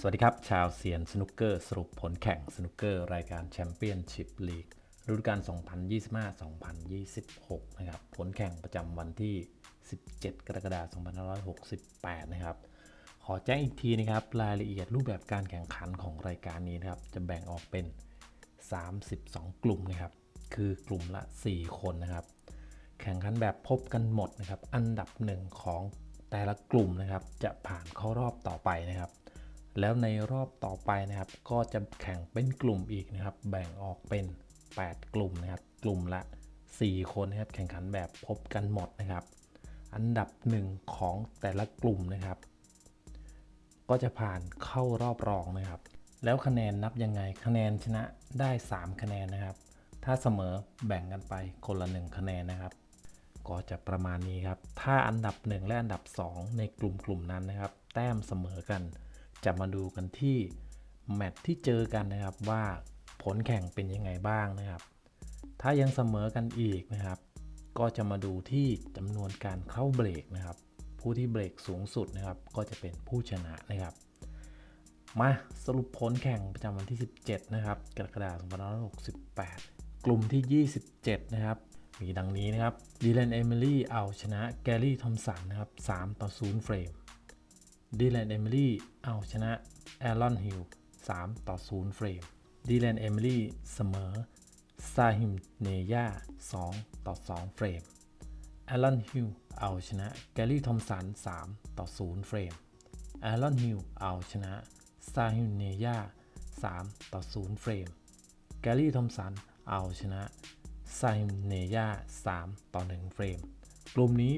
สวัสดีครับ ชาวเซียนสนุกเกอร์สรุปผลแข่งสนุกเกอร์ รายการแชมเปี้ยนชิพลีกฤดูกาล 2025-2026 นะครับ ผลแข่งประจำวันที่ 17 กรกฎาคม 2568 นะครับ ขอแจ้งอีกทีนะครับ รายละเอียดรูปแบบการแข่งขันของรายการนี้นะครับ จะแบ่งออกเป็น 32 กลุ่มนะครับ คือกลุ่มละ 4 คนนะครับ แข่งขันแบบพบกันหมดนะครับ อันดับหนึ่งของแต่ละกลุ่มนะครับ จะผ่านเข้ารอบต่อไปนะครับ แล้วในรอบต่อไปนะครับ ก็จะแข่งเป็นกลุ่มอีกนะครับ แบ่งออกเป็น 8 กลุ่มนะครับ กลุ่มละ 4 คนนะครับ แข่งขันแบบพบกันหมดนะครับ อันดับหนึ่งของแต่ละกลุ่มนะครับ ก็จะผ่านเข้ารอบรองนะครับ แล้วคะแนนนับยังไง คะแนนชนะได้ 3 คะแนนนะครับ ถ้าเสมอแบ่งกันไปคนละ 1 คะแนนนะครับ ก็จะประมาณนี้ครับ ถ้าอันดับ 1 และอันดับ 2 ในกลุ่มกลุ่มนั้นนะครับ แต้มเสมอกัน จะมาดูกันที่แมตช์ที่เจอกันนะครับว่าผลแข่งเป็นยังไงบ้างนะครับ ถ้ายังเสมอกันอีกนะครับ ก็จะมาดูที่จำนวนการเข้าเบรกนะครับ ผู้ที่เบรกสูงสุดนะครับ ก็จะเป็นผู้ชนะนะครับ มาสรุปผลแข่งประจำวันที่ 17 นะครับกรกฎาคม2568 กลุ่มที่ 27 นะครับมีดังนี้นะครับดีแลนเอมิลี่เอาชนะแกลลี่ทอมสันนะครับ3ต่อ0เฟรม ดีแลนเอมิลี่เอาชนะแอรอนฮิล3ต่อ 0 เฟรมดีแลนเอมิลี่เสมอซาฮิมเนย่า2ต่อ 2 เฟรมแอรอนฮิลเอาชนะแกลลี่ทอมสัน3ต่อ 0 เฟรมแอรอนฮิลเอาชนะซาฮิมเนย่า3ต่อ 0 เฟรมแกลลี่ทอมสันเอาชนะซาฮิมเนย่า3ต่อ 1 เฟรม กลุ่มนี้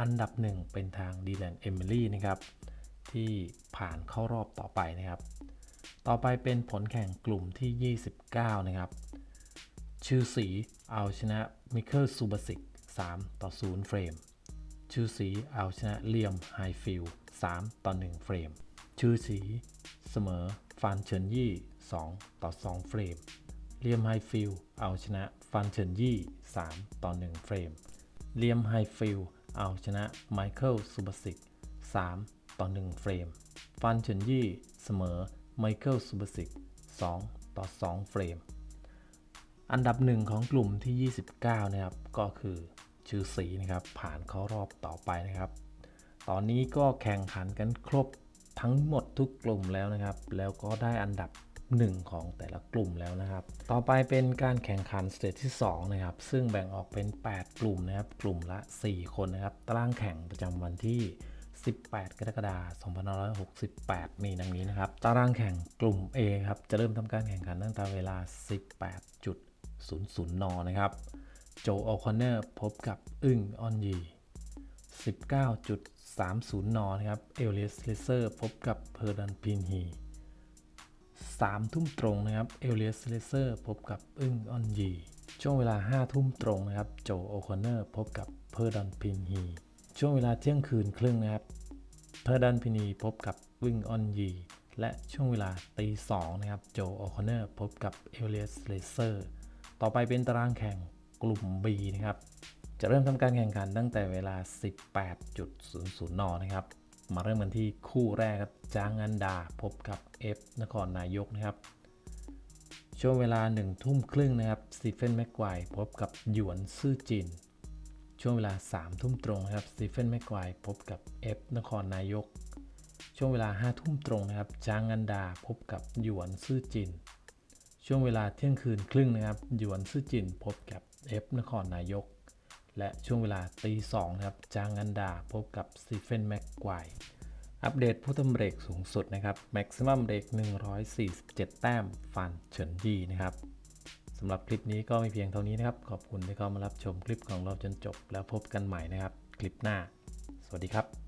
อันดับหนึ่งเป็นทางดีแลนเอมิลี่นะครับ ที่ผ่านเข้ารอบต่อไปนะครับ ต่อไปเป็นผลแข่งกลุ่มที่ 29 นะครับ ชื่อสีเอาชนะมิเคิลซูบาสิก3 ต่อ 0 เฟรม ชื่อสีเอาชนะเลียมไฮฟิล3 ต่อ 1 เฟรม ชื่อสีเสมอฟานเฉินยี่ 2 ต่อ 2 เฟรม เลียมไฮฟิลเอาชนะฟานเฉินยี่ 3 ต่อ 1 เฟรม เลียมไฮฟิลเอาชนะไมเคิลซูบาสิก3 ต่อ 1 เฟรม ฟันเฉินยี่เสมอไมเคิลซูบาสิก2ต่อ 2 เฟรม อันดับหนึ่งของกลุ่มที่ 29 นะครับ ก็คือชื่อสีนะครับ ผ่านเข้ารอบต่อไปนะครับ ตอนนี้ก็แข่งขันกันครบทั้งหมดทุกกลุ่มแล้วนะครับ แล้วก็ได้อันดับ 1 ของแต่ละกลุ่มแล้วนะครับ ต่อไปเป็นการแข่งขันสเตจที่ 2 นะครับ ซึ่งแบ่งออกเป็น 8 กลุ่มนะครับ กลุ่มละ 4 คนนะครับ ตารางแข่งประจำวันที่ 18 กรกฎาคม2568มีดังนี้นะครับ ตารางแข่งกลุ่ม A ครับ จะเริ่มทำการแข่งขันตั้งแต่เวลา 18.00 น นะครับ โจโอคอนเนอร์พบกับอึ้งออนยี 19.30 น นะครับ เอลเลียสเลเซอร์พบกับเพอร์ดันพินฮี 3 ทุ่มตรงนะครับ เอลเลียสเลเซอร์พบกับอึ้งออนยี ช่วงเวลา 5 ทุ่มตรงนะครับ โจโอคอนเนอร์พบกับเพอร์ดันพินฮี ช่วงเวลาเที่ยงคืนครึ่งนะครับเพอร์ดันพินีพบกับวิงออนยี และช่วงเวลาตีสองนะครับโจโอคอนเนอร์พบกับเอลเลียสเลเซอร์ต่อไปเป็นตารางแข่งกลุ่ม B นะครับ จะเริ่มทำการแข่งขันตั้งแต่เวลา 18.00 น นะครับ มาเริ่มกันที่คู่แรกครับ จางอันดาพบกับ F นครนายกนะครับ ช่วงเวลา1ทุ่มครึ่งนะครับสตีเฟนแม็กไกวพบกับหยวนซื่อจิน ช่วงเวลา3ทุ่มตรงนะครับสตีเฟนแม็กไกวพบกับ F นครนายก ช่วงเวลา5ทุ่มตรงนะครับจางอันดาพบกับหยวนซื่อจิน ช่วงเวลาเที่ยงคืนครึ่งนะครับหยวนซื่อจินพบกับ F นครนายก และช่วงเวลาตีสองนะครับจางอันดาพบกับสตีเฟนแม็กไกวอัปเดตผู้ทำเบรกสูงสุดนะครับแม็กซิมัมเบรก147 แต้มฟันเฉินยีนะครับ สำหรับคลิปนี้ก็มีเพียงเท่านี้นะครับ ขอบคุณที่เข้ามารับชมคลิปของเราจนจบ แล้วพบกันใหม่นะครับ คลิปหน้า สวัสดีครับ